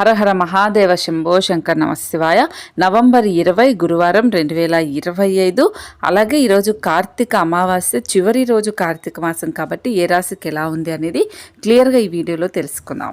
హరహర మహాదేవ శంభో శంకర్ నమశివాయ నవంబర్ ఇరవై గురువారం రెండు వేల ఇరవై ఐదు. అలాగే ఈరోజు కార్తీక అమావాస్య చివరి రోజు కార్తీక మాసం కాబట్టి ఏ రాశికి ఎలా ఉంది అనేది క్లియర్గా ఈ వీడియోలో తెలుసుకుందాం.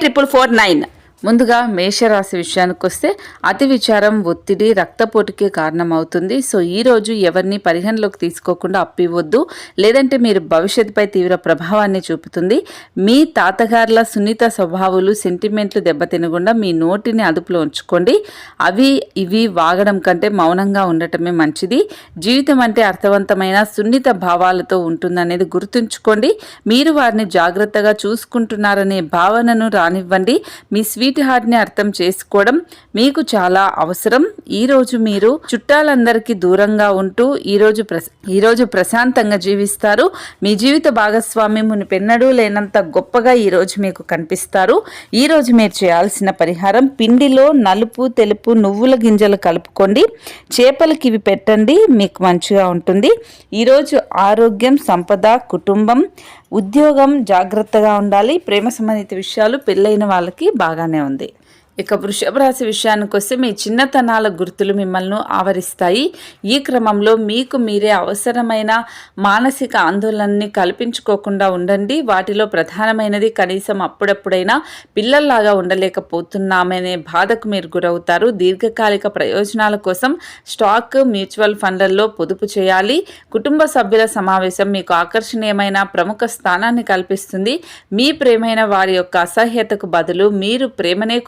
triple four nine ముందుగా మేషరాశి విషయానికి వస్తే అతి విచారం ఒత్తిడి రక్తపోటుకి కారణమవుతుంది. సో ఈ రోజు ఎవరిని పరిగణలోకి తీసుకోకుండా అప్పివద్దు లేదంటే మీరు భవిష్యత్తుపై తీవ్ర ప్రభావాన్ని చూపుతుంది. మీ తాతగారుల సున్నిత స్వభావాలు సెంటిమెంట్లు దెబ్బతినకుండా మీ నోటిని అదుపులో ఉంచుకోండి. అవి ఇవి వాగడం కంటే మౌనంగా ఉండటమే మంచిది. జీవితం అంటే అర్థవంతమైన సున్నిత భావాలతో ఉంటుందనేది గుర్తుంచుకోండి. మీరు వారిని జాగ్రత్తగా చూసుకుంటున్నారనే భావనను రానివ్వండి. మీ స్వీ హార్ట్ని అర్థం చేసుకోవడం మీకు చాలా అవసరం. ఈ రోజు మీరు చుట్టాలందరికీ దూరంగా ఉంటూ ఈరోజు ప్రశ ఈరోజు ప్రశాంతంగా జీవిస్తారు. మీ జీవిత భాగస్వామి మునిపెన్నడూ లేనంత గొప్పగా ఈరోజు మీకు కనిపిస్తారు. ఈరోజు మీరు చేయాల్సిన పరిహారం పిండిలో నలుపు తెలుపు నువ్వుల గింజలు కలుపుకోండి. చేపలకి ఇవి పెట్టండి మీకు మంచిగా ఉంటుంది. ఈరోజు ఆరోగ్యం సంపద కుటుంబం ఉద్యోగం జాగ్రత్తగా ఉండాలి ప్రేమ సంబంధిత విషయాలు పెళ్ళైన వాళ్ళకి బాగానే ఉంది. ఇక వృషభ రాశి విషయానికి వస్తే మీ చిన్నతనాల గుర్తులు మిమ్మల్ని ఆవరిస్తాయి. ఈ క్రమంలో మీకు మీరే అవసరమైన మానసిక ఆందోళనని కల్పించుకోకుండా ఉండండి. వాటిలో ప్రధానమైనది కనీసం అప్పుడప్పుడైనా పిల్లల్లాగా ఉండలేకపోతున్నామనే బాధకు మీరు గురవుతారు. దీర్ఘకాలిక ప్రయోజనాల కోసం స్టాక్ మ్యూచువల్ ఫండ్లలో పొదుపు చేయాలి. కుటుంబ సభ్యుల సమావేశం మీకు ఆకర్షణీయమైన ప్రముఖ స్థానాన్ని కల్పిస్తుంది. మీ ప్రేమైన వారి యొక్క అసహ్యతకు బదులు మీరు ప్రేమనే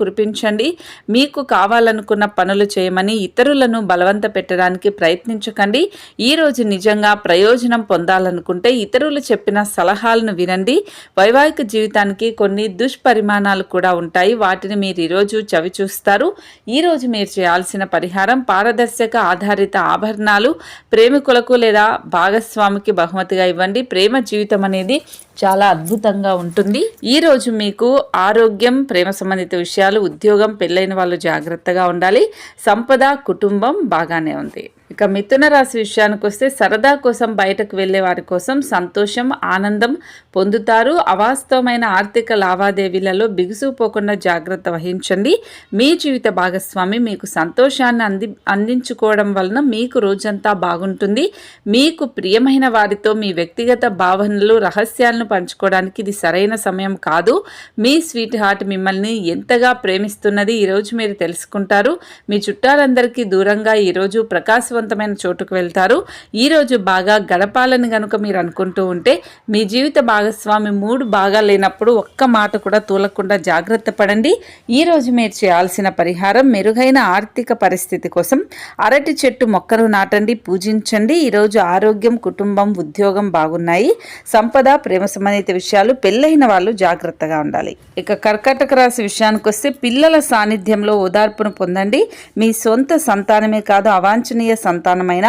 కురిపించండి మీకు కావాలనుకున్న పనులు చేయమని ఇతరులను బలవంత పెట్టడానికి ప్రయత్నించకండి. ఈ రోజు నిజంగా ప్రయోజనం పొందాలనుకుంటే ఇతరులు చెప్పిన సలహాలను వినండి. వైవాహిక జీవితానికి కొన్ని దుష్పరిమాణాలు కూడా ఉంటాయి. వాటిని మీరు ఈరోజు చవి చూస్తారు. ఈరోజు మీరు చేయాల్సిన పరిహారం పారదర్శక ఆధారిత ఆభరణాలు. ప్రేమికులకు లేదా భాగస్వామికి బహుమతిగా ఇవ్వండి. ప్రేమ జీవితం అనేది చాలా అద్భుతంగా ఉంటుంది. ఈ రోజు మీకు ఆరోగ్యం ప్రేమ సంబంధిత విషయాలు ఉద్యోగం ఉద్యోగం పెళ్ళైన వాళ్ళు జాగ్రత్తగా ఉండాలి. సంపద కుటుంబం బాగానే ఉంది. ఇక మిథున రాశి విషయానికి వస్తే సరదా కోసం బయటకు వెళ్ళే వారి కోసం సంతోషం ఆనందం పొందుతారు. అవాస్తవమైన ఆర్థిక లావాదేవీలలో బిగుసుపోకుండా జాగ్రత్త వహించండి. మీ జీవిత భాగస్వామి మీకు సంతోషాన్ని అంది అందించుకోవడం వలన మీకు రోజంతా బాగుంటుంది. మీకు ప్రియమైన వారితో మీ వ్యక్తిగత భావనలు రహస్యాలను పంచుకోవడానికి ఇది సరైన సమయం కాదు. మీ స్వీట్ హార్ట్ మిమ్మల్ని ఎంతగా ప్రేమిస్తున్నది ఈరోజు మీరు తెలుసుకుంటారు. మీ చుట్టాలందరికీ దూరంగా ఈరోజు ప్రకాశవంతమైన చోటుకు వెళ్తారు. ఈరోజు బాగా గడపాలని గనుక మీరు అనుకుంటూ ఉంటే మీ జీవిత భాగస్వామి మూడు బాగా లేనప్పుడు ఒక్క మాట కూడా తూలకుండా జాగ్రత్త పడండి. ఈరోజు మీరు చేయాల్సిన పరిహారం మెరుగైన ఆర్థిక పరిస్థితి కోసం అరటి చెట్టు మొక్కను నాటండి పూజించండి. ఈరోజు ఆరోగ్యం కుటుంబం ఉద్యోగం బాగున్నాయి. సంపద ప్రేమ సంబంధిత విషయాలు పెళ్ళైన వాళ్ళు జాగ్రత్తగా ఉండాలి. ఇక కర్కాటక రాశి విషయానికి వస్తే పిల్లల సాన్నిధ్యంలో ఓదార్పును పొందండి. మీ సొంత సంతానమే కాదు అవాంఛనీయ సంతానమైన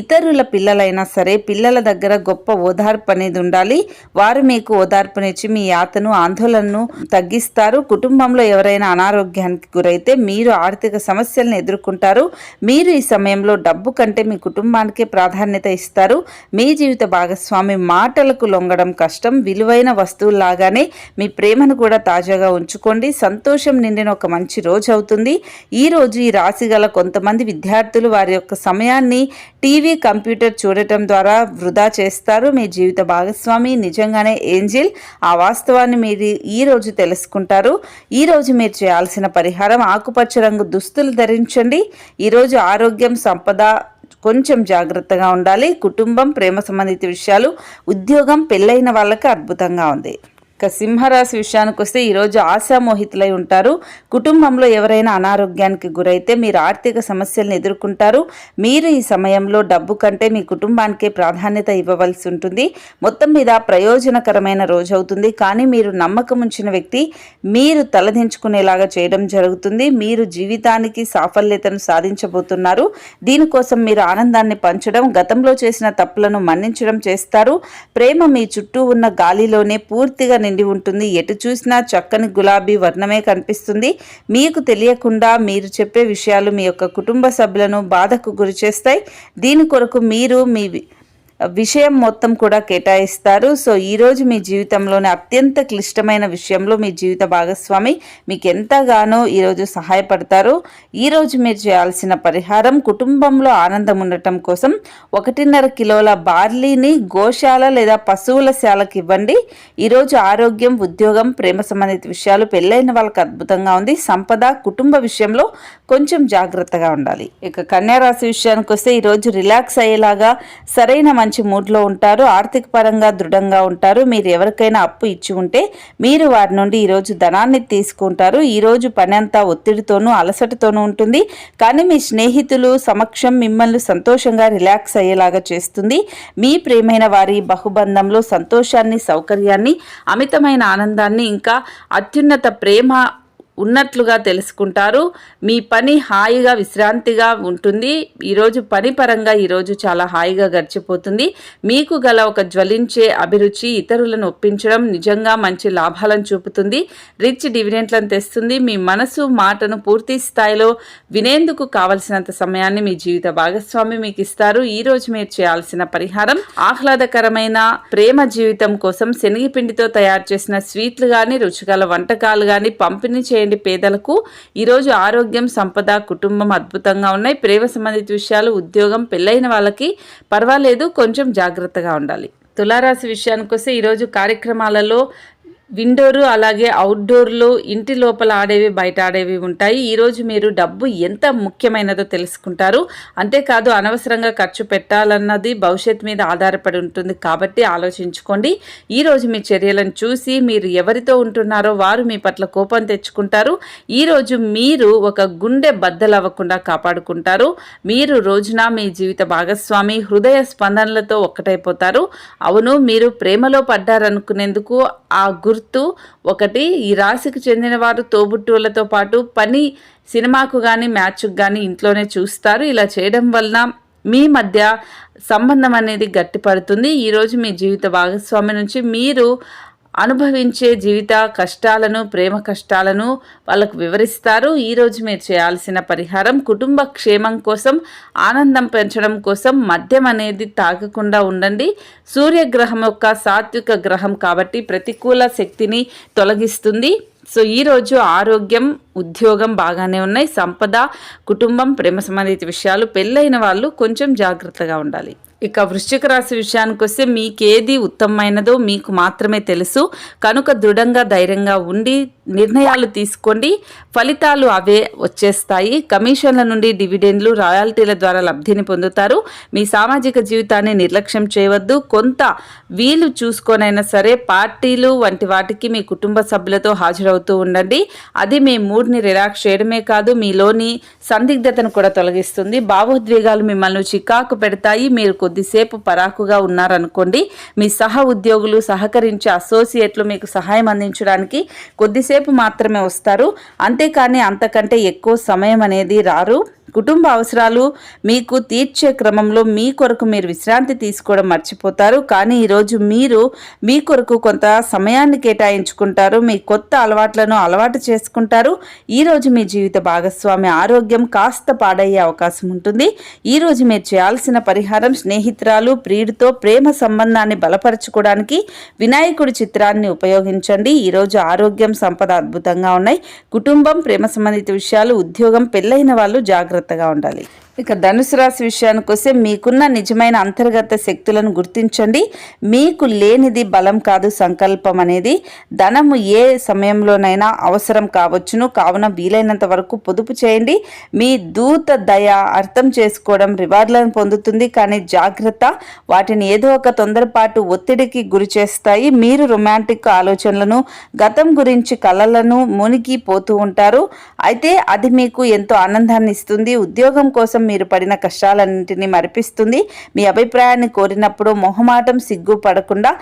ఇతరుల పిల్లలైనా సరే పిల్లల దగ్గర గొప్ప ఓదార్పు అనేది ఉండాలి. వారు మీకు ఓదార్పునిచ్చి మీ యాతను ఆందోళనను తగ్గిస్తారు. కుటుంబంలో ఎవరైనా అనారోగ్యానికి గురైతే మీరు ఆర్థిక సమస్యలను ఎదుర్కొంటారు. మీరు ఈ సమయంలో డబ్బు కంటే మీ కుటుంబానికే ప్రాధాన్యత ఇస్తారు. మీ జీవిత భాగస్వామి మాటలకు లొంగడం కష్టం. విలువైన వస్తువులాగానే మీ ప్రేమను కూడా తాజాగా ఉంచుకోండి. సంతోషం నిండిన ఒక మంచి రోజు అవుతుంది. ఈ రోజు ఈ రాశి గల కొంతమంది విద్యార్థులు వారి యొక్క సమయాన్ని టీవీ కంప్యూటర్ చూడటం ద్వారా వృధా చేస్తారు. మీ జీవిత భాగస్వామి నిజంగానే ఏంజిల్. ఆ వాస్తవాన్ని మీరు ఈ రోజు తెలుసుకుంటారు. ఈ రోజు మీరు చేయాల్సిన పరిహారం ఆకుపచ్చ రంగు దుస్తులు ధరించండి. ఈరోజు ఆరోగ్యం సంపద కొంచెం జాగ్రత్తగా ఉండాలి. కుటుంబం ప్రేమ సంబంధిత విషయాలు ఉద్యోగం పెళ్ళైన వాళ్ళకి అద్భుతంగా ఉంది. ఇక సింహరాశి విషయానికి వస్తే ఈరోజు ఆశామోహితులై ఉంటారు. కుటుంబంలో ఎవరైనా అనారోగ్యానికి గురైతే మీరు ఆర్థిక సమస్యలను ఎదుర్కొంటారు. మీరు ఈ సమయంలో డబ్బు కంటే మీ కుటుంబానికే ప్రాధాన్యత ఇవ్వవలసి ఉంటుంది. మొత్తం మీద ప్రయోజనకరమైన రోజు అవుతుంది. కానీ మీరు నమ్మకం ఉంచిన వ్యక్తి మీరు తలదించుకునేలాగా చేయడం జరుగుతుంది. మీరు జీవితానికి సాఫల్యతను సాధించబోతున్నారు. దీనికోసం మీరు ఆనందాన్ని పంచడం గతంలో చేసిన తప్పులను మన్నించడం చేస్తారు. ప్రేమ మీ చుట్టూ ఉన్న గాలిలోనే పూర్తిగా నిండి ఉంటుంది. ఎటు చూసినా చక్కని గులాబీ వర్ణమే కనిపిస్తుంది. మీకు తెలియకుండా మీరు చెప్పే విషయాలు మీ యొక్క కుటుంబ సభ్యులను బాధకు గురి చేస్తాయి. దీని కొరకు మీరు మీ విషయం మొత్తం కూడా కేటాయిస్తారు. సో ఈరోజు మీ జీవితంలోని అత్యంత క్లిష్టమైన విషయంలో మీ జీవిత భాగస్వామి మీకు ఎంతగానో ఈరోజు సహాయపడతారు. ఈరోజు మీరు చేయాల్సిన పరిహారం కుటుంబంలో ఆనందం ఉండటం కోసం ఒకటిన్నర కిలోల బార్లీని గోశాల లేదా పశువుల శాలకు ఇవ్వండి. ఈరోజు ఆరోగ్యం ఉద్యోగం ప్రేమ సంబంధిత విషయాలు పెళ్ళైన వాళ్ళకి అద్భుతంగా ఉంది. సంపద కుటుంబ విషయంలో కొంచెం జాగ్రత్తగా ఉండాలి. ఇక కన్యారాశి విషయానికి వస్తే ఈరోజు రిలాక్స్ అయ్యేలాగా సరైన మంచి మంచి మూడ్లో ఉంటారు ఆర్థిక పరంగా దృఢంగా ఉంటారు. మీరు ఎవరికైనా అప్పు ఇచ్చి ఉంటే మీరు వారి నుండి ఈరోజు ధనాన్ని తీసుకుంటారు. ఈరోజు పని అంతా ఒత్తిడితోనూ అలసటతోనూ ఉంటుంది. కానీ మీ స్నేహితులు సమక్షం మిమ్మల్ని సంతోషంగా రిలాక్స్ అయ్యేలాగా చేస్తుంది. మీ ప్రేమైన వారి బహుబంధంలో సంతోషాన్ని సౌకర్యాన్ని అమితమైన ఆనందాన్ని ఇంకా అత్యున్నత ప్రేమ ఉన్నట్లుగా తెలుసుకుంటారు. మీ పని హాయిగా విశ్రాంతిగా ఉంటుంది. ఈరోజు పని పరంగా ఈరోజు చాలా హాయిగా గడిచిపోతుంది. మీకు గల ఒక జ్వలించే అభిరుచి ఇతరులను ఒప్పించడం నిజంగా మంచి లాభాలను చూపుతుంది. రిచ్ డివిడెంట్లను తెస్తుంది. మీ మనసు మాటను పూర్తి స్థాయిలో వినేందుకు కావలసినంత సమయాన్ని మీ జీవిత భాగస్వామి మీకు ఇస్తారు. ఈ రోజు మీరు చేయాల్సిన పరిహారం ఆహ్లాదకరమైన ప్రేమ జీవితం కోసం శనగపిండితో తయారు చేసిన స్వీట్లు కానీ రుచిగల వంటకాలు కానీ పంపిణీ చేయండి పేదలకు. ఈరోజు ఆరోగ్యం సంపద కుటుంబం అద్భుతంగా ఉన్నాయి. ప్రేమ సంబంధిత విషయాలు ఉద్యోగం పెళ్ళైన వాళ్ళకి పర్వాలేదు. కొంచెం జాగ్రత్తగా ఉండాలి. తులారాశి విషయానికి వస్తే ఈరోజు కార్యక్రమాలలో విండోరు అలాగే అవుట్డోర్లు ఇంటి లోపల ఆడేవి బయట ఆడేవి ఉంటాయి. ఈరోజు మీరు డబ్బు ఎంత ముఖ్యమైనదో తెలుసుకుంటారు. అంతేకాదు అనవసరంగా ఖర్చు పెట్టాలన్నది భవిష్యత్ మీద ఆధారపడి ఉంటుంది కాబట్టి ఆలోచించుకోండి. ఈరోజు మీ చర్యలను చూసి మీరు ఎవరితో ఉంటున్నారో వారు మీ పట్ల కోపం తెచ్చుకుంటారు. ఈరోజు మీరు ఒక గుండె బద్దలవ్వకుండా కాపాడుకుంటారు. మీరు రోజున మీ జీవిత భాగస్వామి హృదయ స్పందనలతో ఒక్కటైపోతారు. అవును మీరు ప్రేమలో పడ్డారనుకునేందుకు ఆ గుర్తు గుర్తు ఒకటి ఈ రాశికి చెందిన వారు తోబుట్టువులతో పాటు పని సినిమాకు కానీ మ్యాచ్కు కానీ ఇంట్లోనే చూస్తారు. ఇలా చేయడం వలన మీ మధ్య సంబంధం అనేది గట్టిపడుతుంది. ఈరోజు మీ జీవిత భాగస్వామి నుంచి మీరు అనుభవించే జీవిత కష్టాలను ప్రేమ కష్టాలను వాళ్ళకు వివరిస్తారు. ఈరోజు మీరు చేయాల్సిన పరిహారం కుటుంబ క్షేమం కోసం ఆనందం పెంచడం కోసం మద్యం అనేది తాగకుండా ఉండండి. సూర్యగ్రహం యొక్క సాత్విక గ్రహం కాబట్టి ప్రతికూల శక్తిని తొలగిస్తుంది. సో ఈరోజు ఆరోగ్యం ఉద్యోగం బాగానే ఉన్నాయి. సంపద కుటుంబం ప్రేమ సంబంధిత విషయాలు పెళ్ళైన వాళ్ళు కొంచెం జాగ్రత్తగా ఉండాలి. ఇక వృశ్చిక రాశి విషయానికి వస్తే మీకేది ఉత్తమమైనదో మీకు మాత్రమే తెలుసు. కనుక దృఢంగా ధైర్యంగా ఉండి నిర్ణయాలు తీసుకోండి. ఫలితాలు అవే వచ్చేస్తాయి. కమిషన్ల నుండి డివిడెండ్లు రాయల్టీల ద్వారా లబ్ధిని పొందుతారు. మీ సామాజిక జీవితాన్ని నిర్లక్ష్యం చేయవద్దు. కొంత వీలు చూసుకొనైనా సరే పార్టీలు వంటి వాటికి మీ కుటుంబ సభ్యులతో హాజరవుతూ ఉండండి. అది మీ మూడ్ని రిలాక్స్ చేయడమే కాదు మీలోని సందిగ్ధతను కూడా తొలగిస్తుంది. భావోద్వేగాలు మిమ్మల్ని చికాకు పెడతాయి. మీరు కొద్దిసేపు పరాకుగా ఉన్నారనుకోండి మీ సహ ఉద్యోగులు సహకరించే అసోసియేట్లు మీకు సహాయం అందించడానికి కొద్దిసేపు మాత్రమే వస్తారు. అంతేకాని అంతకంటే ఎక్కువ సమయం అనేది రారు. కుటుంబ అవసరాలు మీకు తీర్చే క్రమంలో మీ కొరకు మీరు విశ్రాంతి తీసుకోవడం మర్చిపోతారు. కానీ ఈరోజు మీరు మీ కొరకు కొంత సమయాన్ని కేటాయించుకుంటారు. మీ కొత్త అలవాట్లను అలవాటు చేసుకుంటారు. ఈరోజు మీ జీవిత భాగస్వామి ఆరోగ్యం కాస్త పాడయ్యే అవకాశం ఉంటుంది. ఈరోజు మీరు చేయాల్సిన పరిహారం స్నేహితురాలు ప్రియుడితో ప్రేమ సంబంధాన్ని బలపరచుకోవడానికి వినాయకుడి చిత్రాన్ని ఉపయోగించండి. ఈరోజు ఆరోగ్యం సంపద అద్భుతంగా ఉన్నాయి. కుటుంబం ప్రేమ సంబంధిత విషయాలు ఉద్యోగం పెళ్ళైన వాళ్ళు జాగ్రత్తగా ఉండాలి. ఇక ధనుసు రాశి విషయానికి వస్తే మీకున్న నిజమైన అంతర్గత శక్తులను గుర్తించండి. మీకు లేనిది బలం కాదు సంకల్పం అనేది. ధనము ఏ సమయంలోనైనా అవసరం కావచ్చును. కావున వీలైనంత వరకు పొదుపు చేయండి. మీ దూత దయ అర్థం చేసుకోవడం రివార్డులను పొందుతుంది. కానీ జాగ్రత్త వాటిని ఏదో ఒక తొందరపాటు ఒత్తిడికి గురి చేస్తాయి. మీరు రొమాంటిక్ ఆలోచనలను గతం గురించి కలలను మునిగి పోతూ ఉంటారు. అయితే అది మీకు ఎంతో ఆనందాన్ని ఇస్తుంది. ఉద్యోగం కోసం మీరు పడిన కష్టాలన్నింటినీ మరిపిస్తుంది. మీ అభిప్రాయాన్ని కోరినప్పుడు మొహమాటం సిగ్గు పడకుండా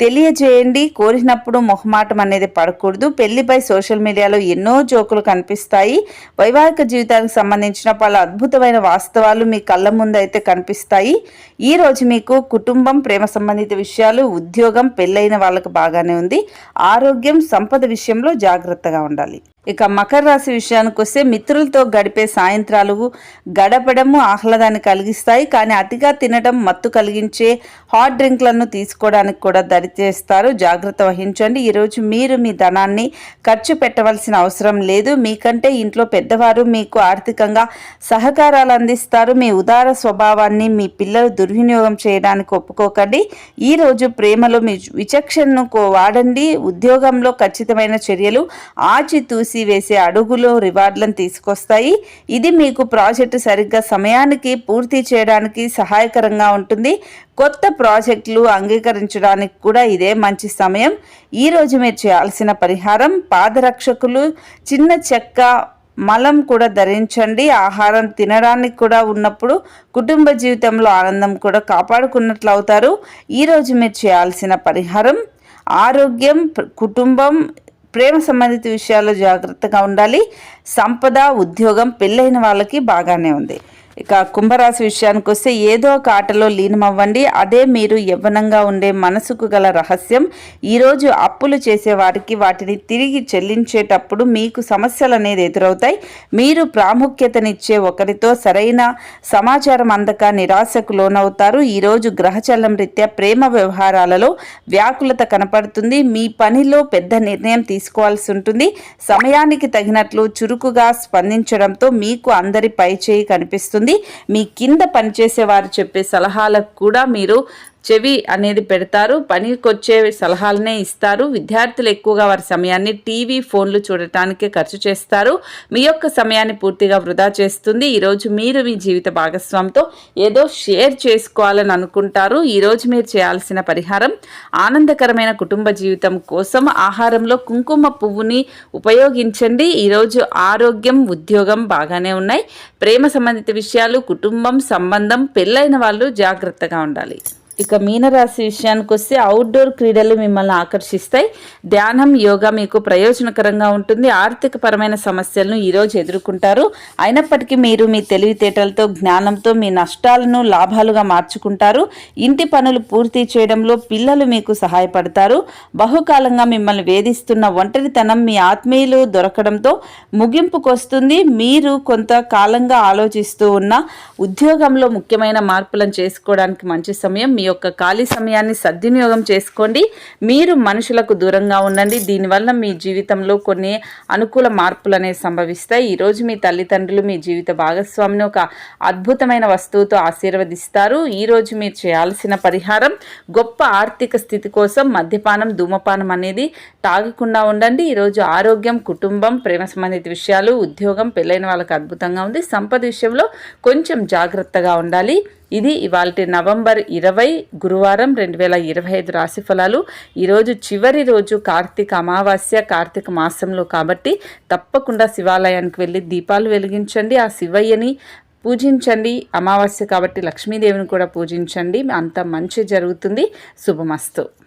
తెలియజేయండి. కోరినప్పుడు మొహమాటం అనేది పడకూడదు. పెళ్ళిపై సోషల్ మీడియాలో ఎన్నో జోకులు కనిపిస్తాయి. వైవాహిక జీవితానికి సంబంధించిన పలు అద్భుతమైన వాస్తవాలు మీ కళ్ళ ముందు అయితే కనిపిస్తాయి. ఈ రోజు మీకు కుటుంబం ప్రేమ సంబంధిత విషయాలు ఉద్యోగం పెళ్ళైన వాళ్ళకు బాగానే ఉంది. ఆరోగ్యం సంపద విషయంలో జాగ్రత్తగా ఉండాలి. ఇక మకర రాశి విషయానికి వస్తే మిత్రులతో గడిపే సాయంత్రాలు గడపడము ఆహ్లాదాన్ని కలిగిస్తాయి. కానీ అతిగా తినడం మత్తు కలిగించే హాట్ డ్రింక్లను తీసుకోవడానికి కూడా దరి చేస్తారు. జాగ్రత్త వహించండి. ఈరోజు మీరు మీ ధనాన్ని ఖర్చు పెట్టవలసిన అవసరం లేదు. మీకంటే ఇంట్లో పెద్దవారు మీకు ఆర్థికంగా సహకారాలు అందిస్తారు. మీ ఉదార స్వభావాన్ని మీ పిల్లలు దుర్వినియోగం చేయడానికి ఒప్పుకోకండి. ఈరోజు ప్రేమలో మీ విచక్షణను వాడండి. ఉద్యోగంలో ఖచ్చితమైన చర్యలు ఆచితూసి వేసే అడుగులో రివార్డులను తీసుకొస్తాయి. ఇది మీకు ప్రాజెక్టు సరిగ్గా సమయానికి పూర్తి చేయడానికి సహాయకరంగా ఉంటుంది. కొత్త ప్రాజెక్టులు అంగీకరించడానికి కూడా ఇదే మంచి సమయం. ఈరోజు మీరు చేయాల్సిన పరిహారం పాదరక్షకులు చిన్న చెక్క మలం కూడా ధరించండి. ఆహారం తినడానికి కూడా ఉన్నప్పుడు కుటుంబ జీవితంలో ఆనందం కూడా కాపాడుకున్నట్లు అవుతారు. ఈరోజు మీరు చేయాల్సిన పరిహారం ఆరోగ్యం కుటుంబం ప్రేమ సంబంధిత విషయాల్లో జాగ్రత్తగా ఉండాలి. సంపద ఉద్యోగం పెళ్ళైన వాళ్ళకి బాగానే ఉంది. ఇక కుంభరాశి విషయానికి వస్తే ఏదో ఒక ఆటలో లీనమవ్వండి. అదే మీరు యవ్వనంగా ఉండే మనసుకు గల రహస్యం. ఈరోజు అప్పులు చేసే వారికి వాటిని తిరిగి చెల్లించేటప్పుడు మీకు సమస్యలు అనేది ఎదురవుతాయి. మీరు ప్రాముఖ్యతనిచ్చే ఒకరితో సరైన సమాచారం అందక నిరాశకు లోనవుతారు. ఈరోజు గ్రహచలం రీత్యా ప్రేమ వ్యవహారాలలో వ్యాకులత కనపడుతుంది. మీ పనిలో పెద్ద నిర్ణయం తీసుకోవాల్సి ఉంటుంది. సమయానికి తగినట్లు చురుకుగా స్పందించడంతో మీకు అందరి పై చేయి ఉంటుంది మీ కింద పనిచేసే వారు చెప్పే సలహాలకు కూడా మీరు చెవి అనేది పెడతారు పనికొచ్చే సలహాలనే ఇస్తారు. విద్యార్థులు ఎక్కువగా వారి సమయాన్ని టీవీ ఫోన్లు చూడటానికే ఖర్చు చేస్తారు. మీ యొక్క సమయాన్ని పూర్తిగా వృధా చేస్తుంది. ఈరోజు మీరు మీ జీవిత భాగస్వామితో ఏదో షేర్ చేసుకోవాలని అనుకుంటారు. ఈరోజు మీరు చేయాల్సిన పరిహారం ఆనందకరమైన కుటుంబ జీవితం కోసం ఆహారంలో కుంకుమ పువ్వుని ఉపయోగించండి. ఈరోజు ఆరోగ్యం ఉద్యోగం బాగానే ఉన్నాయి. ప్రేమ సంబంధిత విషయాలు కుటుంబం సంబంధం పెళ్ళైన వాళ్ళు జాగ్రత్తగా ఉండాలి. ఇక మీనరాశి విషయానికి వస్తే అవుట్డోర్ క్రీడలు మిమ్మల్ని ఆకర్షిస్తాయి. ధ్యానం యోగా మీకు ప్రయోజనకరంగా ఉంటుంది. ఆర్థిక పరమైన సమస్యలను ఈరోజు ఎదుర్కొంటారు. అయినప్పటికీ మీరు మీ తెలివితేటలతో జ్ఞానంతో మీ నష్టాలను లాభాలుగా మార్చుకుంటారు. ఇంటి పనులు పూర్తి చేయడంలో పిల్లలు మీకు సహాయపడతారు. బహుకాలంగా మిమ్మల్ని వేధిస్తున్న ఒంటరితనం మీ ఆత్మీయులు దొరకడంతో ముగింపుకొస్తుంది మీరు కొంతకాలంగా ఆలోచిస్తూ ఉన్న ఉద్యోగంలో ముఖ్యమైన మార్పులను చేసుకోవడానికి మంచి సమయం. మీ యొక్క ఖాళీ సమయాన్ని సద్వినియోగం చేసుకోండి. మీరు మనుషులకు దూరంగా ఉండండి. దీనివల్ల మీ జీవితంలో కొన్ని అనుకూల మార్పులు అనేవి సంభవిస్తాయి ఈరోజు మీ తల్లిదండ్రులు మీ జీవిత భాగస్వామిని ఒక అద్భుతమైన వస్తువుతో ఆశీర్వదిస్తారు. ఈరోజు మీరు చేయాల్సిన పరిహారం గొప్ప ఆర్థిక స్థితి కోసం మద్యపానం ధూమపానం అనేది తాగకుండా ఉండండి. ఈరోజు ఆరోగ్యం కుటుంబం ప్రేమ సంబంధిత విషయాలు ఉద్యోగం పెళ్ళైన వాళ్ళకి అద్భుతంగా ఉంది. సంపద విషయంలో కొంచెం జాగ్రత్తగా ఉండాలి. ఇది ఇవాళ నవంబర్ ఇరవై గురువారం రెండు వేల ఇరవై ఐదు రాశి ఫలాలు. ఈరోజు చివరి రోజు కార్తీక అమావాస్య కార్తీక మాసంలో కాబట్టి తప్పకుండా శివాలయానికి వెళ్ళి దీపాలు వెలిగించండి ఆ శివయ్యని పూజించండి. అమావాస్య కాబట్టి లక్ష్మీదేవిని కూడా పూజించండి. అంత మంచి జరుగుతుంది. శుభమస్తు.